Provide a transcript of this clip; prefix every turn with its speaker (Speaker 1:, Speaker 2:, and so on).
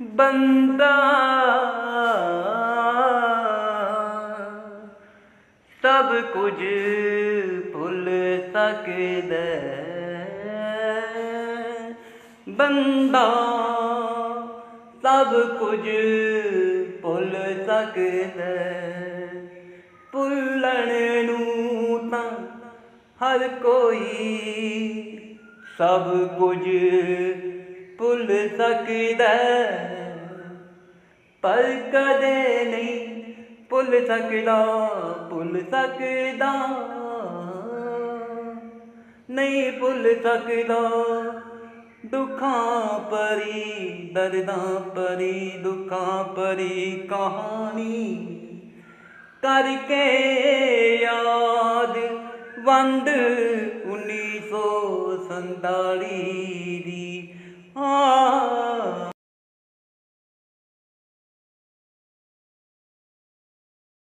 Speaker 1: ਬੰਦਾ ਸਭ ਕੁਝ ਭੁੱਲ ਸਕਦਾ ਬੰਦਾ ਸਭ ਕੁਝ ਭੁੱਲ ਸਕਦਾ ਭੁੱਲਣ ਨੂੰ ਤਾਂ ਹਰ ਕੋਈ ਸਭ ਕੁਝ ਭੁੱਲ ਸਕਦਾ ਹੈ। ਪਰ ਕਦੇ ਨਹੀਂ ਭੁੱਲ ਸਕਦਾ ਭੁੱਲ ਸਕਦਾ ਨਹੀਂ ਭੁੱਲ ਸਕਦਾ, ਦੁੱਖਾਂ ਭਰੀ, ਦਰਦਾਂ ਭਰੀ, ਦੁੱਖਾਂ ਭਰੀ ਕਹਾਣੀ ਕਰਕੇ ਯਾਦ ਵੰਡ 1947 ਦੀ Ah.